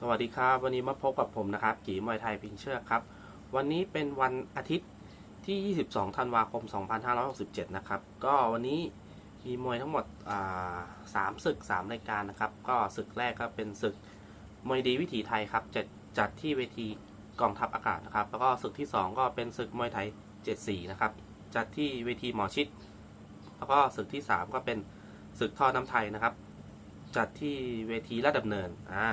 สวัสดีครับ วันนี้มาพบกับผมนะครับกีมวยไทยพิงเชือกครับ วันนี้เป็นวันอาทิตย์ที่ 22 ธันวาคม 2567 นะครับ ก็วันนี้มีมวยทั้งหมดสามศึก 3 รายการนะครับ ก็ศึกแรกก็เป็นศึกมวยดีวิถีไทยครับจัดจัดที่เวทีกองทัพอากาศนะครับ แล้วก็ศึกที่ 2 ก็เป็นศึกมวยไทย 74 นะครับ จัดที่เวทีหมอชิด แล้วก็ศึกที่ 3 ก็เป็นศึกท่อน้ำไทยนะครับ จัดที่เวทีลาดดำเนิน อ่า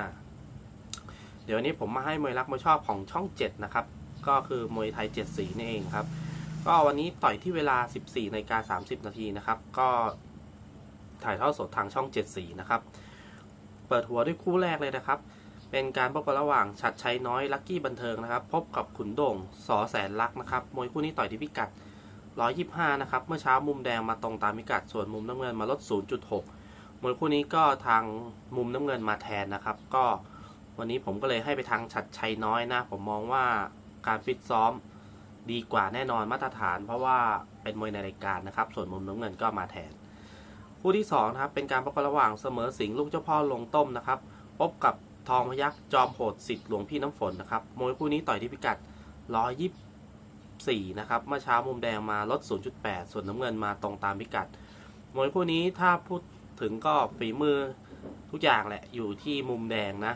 เดี๋ยววันนี้ผมมาให้มวยรักมวยชอบของช่อง 7 นะครับ ก็คือมวยไทย 7 สีนี่เองครับ ก็วันนี้ต่อยที่เวลา 14นาฬิกา30 นาทีนะครับ ก็ถ่ายทอดสดทางช่อง 7 สีนะครับ เปิดหัวด้วยคู่แรกเลยนะครับ เป็นการพบกันระหว่างชัดชัยน้อยลักกี้บันเทิงนะครับ พบกับขุนโด่งสอแสนลักนะครับ มวยคู่นี้ต่อยที่พิกัด 125 นะครับ เมื่อเช้ามุมแดงมาตรงตามพิกัด ส่วนมุมน้ำเงินมาลด 0.6 มวยคู่นี้ก็ทางมุมน้ำเงินมาแทนนะครับ ก็ วันนี้ผมก็เลยให้ไปทางชัดชัยน้อยนะ ผมมองว่าการฟิตซ้อมดีกว่าแน่นอนมาตรฐาน เพราะว่าเป็นมวยในรายการนะครับ ส่วนมุมน้ำเงินก็มาแทน คู่ที่2นะครับเป็นการประกบระหว่างเสมอสิงห์ลูกเจ้าพ่อลงต้มนะครับ พบกับทองพยักจอมโหดสิทธิ์หลวงพี่น้ำฝนนะครับมวยคู่นี้ต่อยที่พิกัด 124 นะครับเมื่อเช้ามุมแดงมาลด 0.8 ส่วนน้ำเงินมาตรงตามพิกัดมวยคู่นี้ถ้าพูดถึงก็ฝีมือทุกอย่างแหละอยู่ที่มุมแดงนะ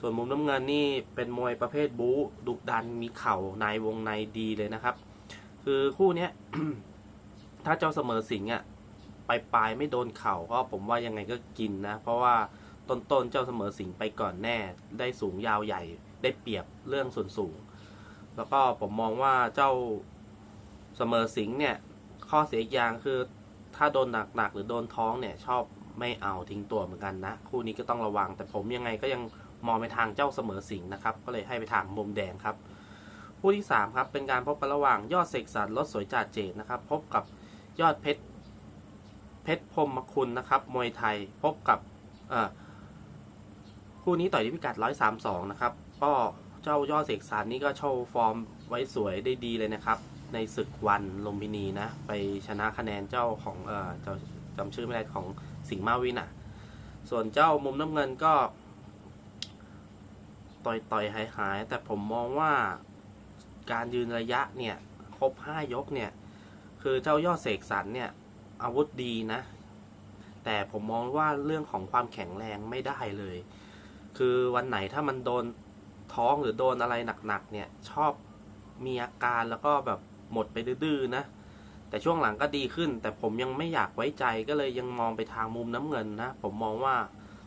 ส่วนมุมน้ำเงินนี่เป็นมวยประเภทบู๊ดุดันมีเข่าในวงในดีเลยนะครับ คือคู่เนี้ยถ้าเจ้าเสมอสิงห์อะไปปลายไม่โดนเข่าก็ผมว่ายังไงก็กินนะ เพราะว่าต้นๆเจ้าเสมอสิงห์ไปก่อนแน่ ได้สูงยาวใหญ่ ได้เปรียบเรื่องส่วนสูง แล้วก็ผมมองว่าเจ้าเสมอสิงห์เนี่ย ข้อเสียอีกอย่างคือถ้าโดนหนักๆหรือโดนท้องเนี่ย ชอบไม่เอาทิ้งตัวเหมือนกันนะ คู่นี้ก็ต้องระวัง แต่ผมยังไงก็ยัง มองไปทางเจ้าเสมอสิงห์นะครับ ก็เลยให้ไปทางมุมแดงครับคู่ที่3ครับเป็นการพบกันระหว่างยอดเสกสรรรถสวยจ่าเจดนะครับ พบกับยอดเพชรเพชรพรมคุณนะครับมวยไทยพบกับคู่นี้ต่อยที่พิกัด 132 นะครับ ก็เจ้ายอดเสกสรรนี่ก็โชว์ฟอร์มไว้สวยได้ดีเลยนะครับ ในศึกวันลุมพินีนะ ไปชนะคะแนนเจ้าของเออเจ้าจำชื่อไม่ได้ของสิงห์มาวินอะ ส่วนเจ้ามุมน้ำเงินก็ ต่อยต่อยหายหายแต่ผมมองว่าการยืนระยะเนี่ยครบห้ายกเนี่ย คือเจ้ายอดเสกสรรเนี่ย อาวุธดีนะ แต่ผมมองว่าเรื่องของความแข็งแรงไม่ได้เลย คือวันไหนถ้ามันโดนท้องหรือโดนอะไรหนักๆเนี่ย ชอบมีอาการแล้วก็แบบหมดไปดื้อๆนะ แต่ช่วงหลังก็ดีขึ้น แต่ผมยังไม่อยากไว้ใจก็เลยยังมองไปทางมุมน้ำเงินนะ ผมมองว่า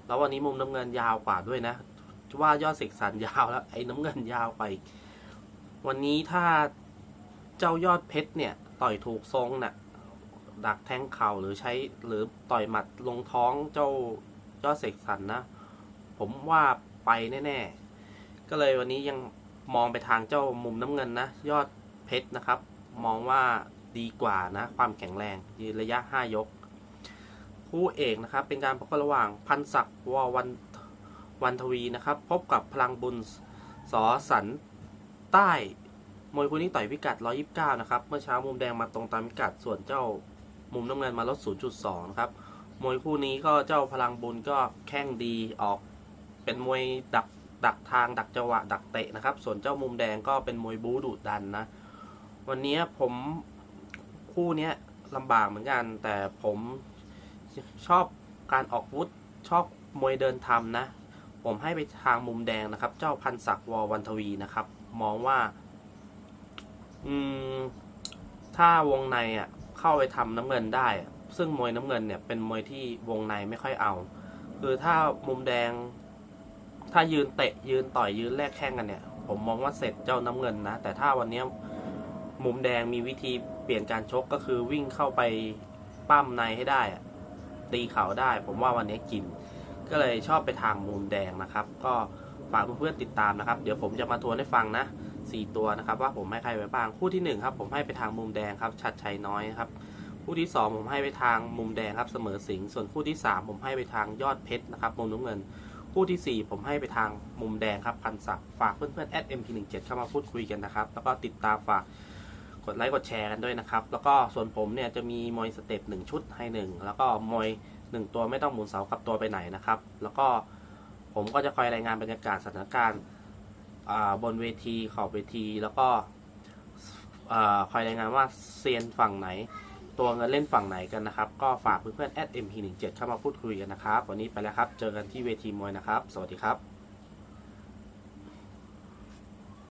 แล้ววันนี้มุมน้ำเงินยาวกว่าด้วยนะ ว่ายอดเสกสรรยาวแล้ว ไอ้น้ำเงินยาวไป วันนี้ถ้าเจ้ายอดเพชรเนี่ย ต่อยถูกทรงน่ะ ดักแทงเข่าหรือใช้หรือต่อยหมัดลงท้องเจ้ายอดเสกสรรนะ ผมว่าไปแน่ๆ ก็เลยวันนี้ยังมองไปทางเจ้ามุมน้ำเงินนะ ยอดเพชรนะครับ มองว่าดีกว่านะ ความแข็งแรงยืนระยะ 5 ยก คู่เอกนะครับ เป็นการประกบระหว่างพันศักดิ์ววัน วันทวีนะครับ พบกับพลังบุญสอสันใต้มวยคู่นี้ต่อยพิกัด 129 นะครับ เมื่อเช้ามุมแดงมาตรงตามพิกัด ส่วนเจ้ามุมน้ำเงินมาลด 0.2 นะครับ มวยคู่นี้ก็เจ้าพลังบุญก็แข้งดีออก เป็นมวยดักดักทางดักจังหวะดักเตะนะครับ ส่วนเจ้ามุมแดงก็เป็นมวยบู๊ดุดันนะ วันนี้ผมคู่นี้ลำบากเหมือนกัน แต่ผมชอบการออกวุธชอบมวยเดินทำนะ ผมให้ไปทางมุมแดงนะครับ เจ้าพันศักดิ์วอวันทวีนะครับ มองว่า อืม ถ้าวงในอะ เข้าไปทำน้ำเงินได้ ซึ่งมวยน้ำเงินเนี่ย เป็นมวยที่วงในไม่ค่อยเอา คือถ้ามุมแดง ถ้ายืนเตะยืนต่อยยืนแลกแข้งกันเนี่ย ผมมองว่าเสร็จเจ้าน้ำเงินนะ แต่ถ้าวันนี้มุมแดงมีวิธีเปลี่ยนการชกก็คือวิ่งเข้าไปปั้มในให้ได้ตีเข่าได้ ผมว่าวันนี้กิน ก็เลยชอบไปทางมุมแดงนะครับ ก็ฝากเพื่อนๆติดตามนะครับ เดี๋ยวผมจะมาทวนให้ฟังนะสี่ตัวนะครับ ว่าผมให้ใครไปบ้างคู่ที่หนึ่งครับผมให้ไปทางมุมแดงครับ ชัดชัยน้อยครับคู่ที่สองผมให้ไปทางมุมแดงครับเสมอสิงส่วนคู่ที่สามผมให้ไปทางยอดเพชรนะครับมุมน้ำเงิน คู่ที่ 4 ผมให้ไปทางมุมแดงครับพันศักดิ์ฝากเพื่อนๆแอด MP17 เข้ามาพูดคุยกันนะครับ แล้วก็ติดตามฝากกดไลค์กดแชร์กันด้วยนะครับ แล้วก็ส่วนผมเนี่ยจะมีมวยสเต็ป1ชุดให้ 1 แล้วก็มวย 1 ตัวไม่ต้องหมุนเสากลับตัวไปไหนนะครับ แล้วก็ผมก็จะคอยรายงานบรรยากาศสถานการณ์บนเวทีขอบเวที แล้วก็คอยรายงานว่าเซียนฝั่งไหน ตัวเงินเล่นฝั่งไหนกันนะครับ ก็ฝากเพื่อนๆ @mp17 เข้ามาพูดคุยกันนะครับ วันนี้ไปแล้วครับ เจอกันที่เวทีมวยนะครับ สวัสดีครับ